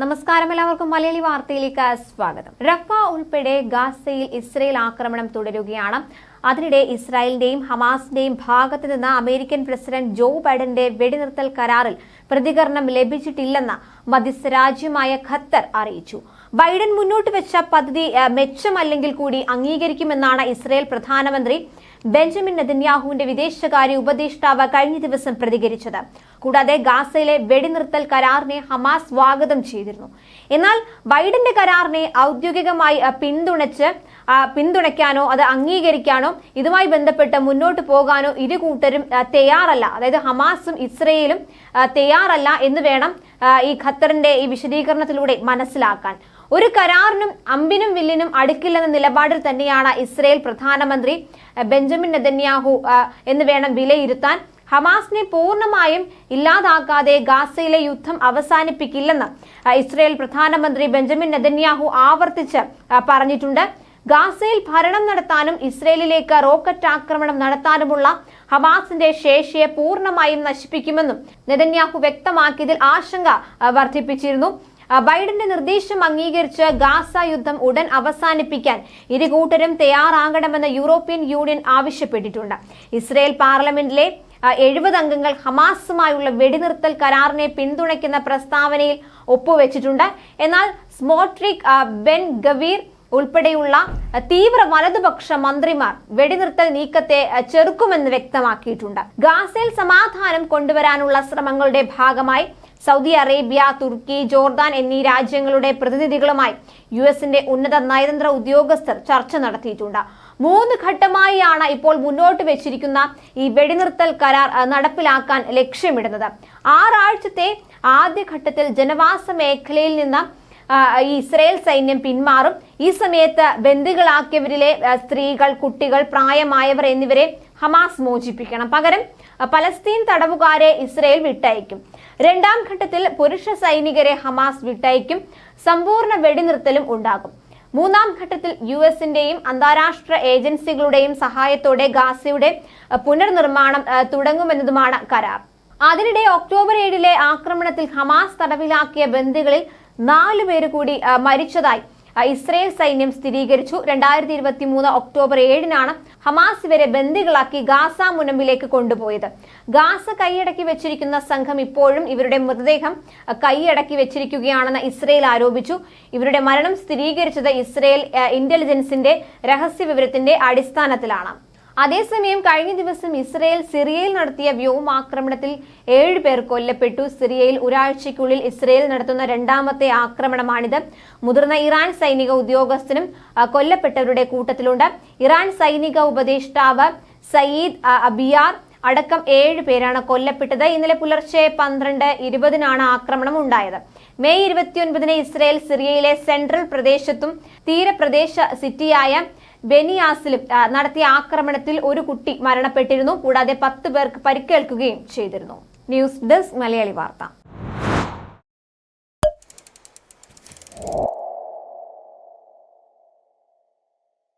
നമസ്കാരം എല്ലാവർക്കും. മലയാളി വാർത്തയിലേക്ക് സ്വാഗതം. റഫ ഉൾപ്പെടെ ഗാസയിൽ ഇസ്രയേൽ ആക്രമണം തുടരുകയാണ്. അതിനിടെ ഇസ്രായേലിന്റെയും ഹമാസിന്റെയും ഭാഗത്ത് നിന്ന് അമേരിക്കൻ പ്രസിഡന്റ് ജോ ബൈഡന്റെ വെടിനിർത്തൽ കരാറിൽ പ്രതികരണം ലഭിച്ചിട്ടില്ലെന്ന് മധ്യസ്ഥ രാജ്യമായ ഖത്തർ അറിയിച്ചു. ബൈഡൻ മുന്നോട്ട് വെച്ച പദ്ധതി മെച്ചമല്ലെങ്കിൽ കൂടി അംഗീകരിക്കുമെന്നാണ് ഇസ്രയേൽ പ്രധാനമന്ത്രി ബെഞ്ചമിൻ നെതന്യാഹുവിന്റെ വിദേശകാര്യ ഉപദേഷ്ടാവ് കഴിഞ്ഞ ദിവസം പ്രതികരിച്ചത്. കൂടാതെ ഗാസയിലെ വെടിനിർത്തൽ കരാറിനെ ഹമാസ് സ്വാഗതം ചെയ്തിരുന്നു. എന്നാൽ ബൈഡന്റെ കരാറിനെ ഔദ്യോഗികമായി പിന്തുണച്ച് പിന്തുണയ്ക്കാനോ അത് അംഗീകരിക്കാനോ ഇതുമായി ബന്ധപ്പെട്ട് മുന്നോട്ട് പോകാനോ ഇരു കൂട്ടരും തയ്യാറല്ല. അതായത് ഹമാസും ഇസ്രയേലും തയ്യാറല്ല എന്ന് വേണം ഈ ഖത്തറിന്റെ ഈ വിശദീകരണത്തിലൂടെ മനസ്സിലാക്കാൻ. ഒരു കരാറിനും അമ്പിനും വില്ലിനും അടുക്കില്ലെന്ന നിലപാടിൽ തന്നെയാണ് ഇസ്രയേൽ പ്രധാനമന്ത്രി ബെഞ്ചമിൻ നെതന്യാഹു എന്ന് വേണം വിലയിരുത്താൻ. ഹമാസിനെ പൂർണമായും ഇല്ലാതാക്കാതെ ഗാസയിലെ യുദ്ധം അവസാനിപ്പിക്കില്ലെന്ന് ഇസ്രയേൽ പ്രധാനമന്ത്രി ബെഞ്ചമിൻ നെതന്യാഹു ആവർത്തിച്ച് പറഞ്ഞിട്ടുണ്ട്. ഗാസയിൽ ഭരണം നടത്താനും ഇസ്രയേലിലേക്ക് റോക്കറ്റ് ആക്രമണം നടത്താനുമുള്ള ഹമാസിന്റെ ശേഷിയെ പൂർണമായും നശിപ്പിക്കുമെന്നും നെതന്യാഹു വ്യക്തമാക്കിയതിൽ ആശങ്ക വർദ്ധിപ്പിച്ചിരുന്നു. ബൈഡന്റെ നിർദ്ദേശം അംഗീകരിച്ച് ഗാസ യുദ്ധം ഉടൻ അവസാനിപ്പിക്കാൻ ഇരു കൂട്ടരും തയ്യാറാകണമെന്ന് യൂറോപ്യൻ യൂണിയൻ ആവശ്യപ്പെട്ടിട്ടുണ്ട്. ഇസ്രയേൽ പാർലമെന്റിലെ എഴുപത് അംഗങ്ങൾ ഹമാസുമായുള്ള വെടിനിർത്തൽ കരാറിനെ പിന്തുണയ്ക്കുന്ന പ്രസ്താവനയിൽ ഒപ്പുവെച്ചിട്ടുണ്ട്. എന്നാൽ സ്മോട്രിക് ബെൻ ഗവീർ ഉൾപ്പെടെയുള്ള തീവ്ര വലതുപക്ഷ മന്ത്രിമാർ വെടിനിർത്തൽ നീക്കത്തെ ചെറുക്കുമെന്ന് വ്യക്തമാക്കിയിട്ടുണ്ട്. ഗാസയിൽ സമാധാനം കൊണ്ടുവരാനുള്ള ശ്രമങ്ങളുടെ ഭാഗമായി സൗദി അറേബ്യ തുർക്കി ജോർദാൻ എന്നീ രാജ്യങ്ങളുടെ പ്രതിനിധികളുമായി യു എസിന്റെ ഉന്നത നയതന്ത്ര ഉദ്യോഗസ്ഥർ ചർച്ച നടത്തിയിട്ടുണ്ട്. മൂന്ന് ഘട്ടമായാണ് ഇപ്പോൾ മുന്നോട്ട് വെച്ചിരിക്കുന്ന ഈ വെടിനിർത്തൽ കരാർ നടപ്പിലാക്കാൻ ലക്ഷ്യമിടുന്നത്. ആറാഴ്ചത്തെ ആദ്യഘട്ടത്തിൽ ജനവാസ മേഖലയിൽ നിന്ന് ഈ ഇസ്രയേൽ സൈന്യം പിന്മാറും. ഈ സമയത്ത് ബന്ദികളാക്കിയവരിലെ സ്ത്രീകൾ കുട്ടികൾ പ്രായമായവർ എന്നിവരെ ഹമാസ് മോചിപ്പിക്കണം. പകരം പലസ്തീൻ തടവുകാരെ ഇസ്രയേൽ വിട്ടയക്കും. രണ്ടാം ഘട്ടത്തിൽ പുരുഷ സൈനികരെ ഹമാസ് വിട്ടയക്കും. സമ്പൂർണ വെടിനിർത്തലും ഉണ്ടാകും. മൂന്നാം ഘട്ടത്തിൽ യു എസിന്റെയും അന്താരാഷ്ട്ര ഏജൻസികളുടെയും സഹായത്തോടെ ഗാസയുടെ പുനർനിർമ്മാണം തുടങ്ങുമെന്നതുമാണ് കരാർ. അതിനിടെ ഒക്ടോബർ ഏഴിലെ ആക്രമണത്തിൽ ഹമാസ് തടവിലാക്കിയ ബന്ദികളിൽ നാലു പേര് കൂടി മരിച്ചതായി. ഇസ്രയേൽ സൈന്യം സ്ഥിരീകരിച്ചു. രണ്ടായിരത്തി ഇരുപത്തി മൂന്ന് ഒക്ടോബർ ഏഴിനാണ് ഹമാസ് ഇവരെ ബന്ദികളാക്കി ഗാസ മുനമ്പിലേക്ക് കൊണ്ടുപോയത്. ഗാസ കൈയടക്കി വെച്ചിരിക്കുന്ന സംഘം ഇപ്പോഴും ഇവരുടെ മൃതദേഹം കൈയടക്കി വെച്ചിരിക്കുകയാണെന്ന് ഇസ്രയേൽ ആരോപിച്ചു. ഇവരുടെ മരണം സ്ഥിരീകരിച്ചത് ഇസ്രയേൽ ഇന്റലിജൻസിന്റെ രഹസ്യ വിവരത്തിന്റെ അടിസ്ഥാനത്തിലാണ്. അതേസമയം കഴിഞ്ഞ ദിവസം ഇസ്രയേൽ സിറിയയിൽ നടത്തിയ വ്യോമാക്രമണത്തിൽ ഏഴ് പേർ കൊല്ലപ്പെട്ടു. സിറിയയിൽ ഒരാഴ്ചയ്ക്കുള്ളിൽ ഇസ്രയേൽ നടത്തുന്ന രണ്ടാമത്തെ ആക്രമണമാണിത്. മുതിർന്ന ഇറാൻ സൈനിക ഉദ്യോഗസ്ഥനും കൊല്ലപ്പെട്ടവരുടെ കൂട്ടത്തിലുണ്ട്. ഇറാൻ സൈനിക ഉപദേഷ്ടാവ് സയ്യിദ് അബിയാർ അടക്കം ഏഴ് പേരാണ് കൊല്ലപ്പെട്ടത്. ഇന്നലെ പുലർച്ചെ പന്ത്രണ്ട് ഇരുപതിനാണ് ആക്രമണം ഉണ്ടായത്. മെയ് ഇരുപത്തിയൊൻപതിന് ഇസ്രയേൽ സിറിയയിലെ സെൻട്രൽ പ്രദേശത്തും തീരപ്രദേശ സിറ്റിയായ ബെനിയാസിലും നടത്തിയ ആക്രമണത്തിൽ ഒരു കുട്ടി മരണപ്പെട്ടിരുന്നു. കൂടാതെ പത്ത് പേർക്ക് പരിക്കേൽക്കുകയും ചെയ്തിരുന്നു. ന്യൂസ് ഡെസ്ക് മലയാളി വാർത്ത.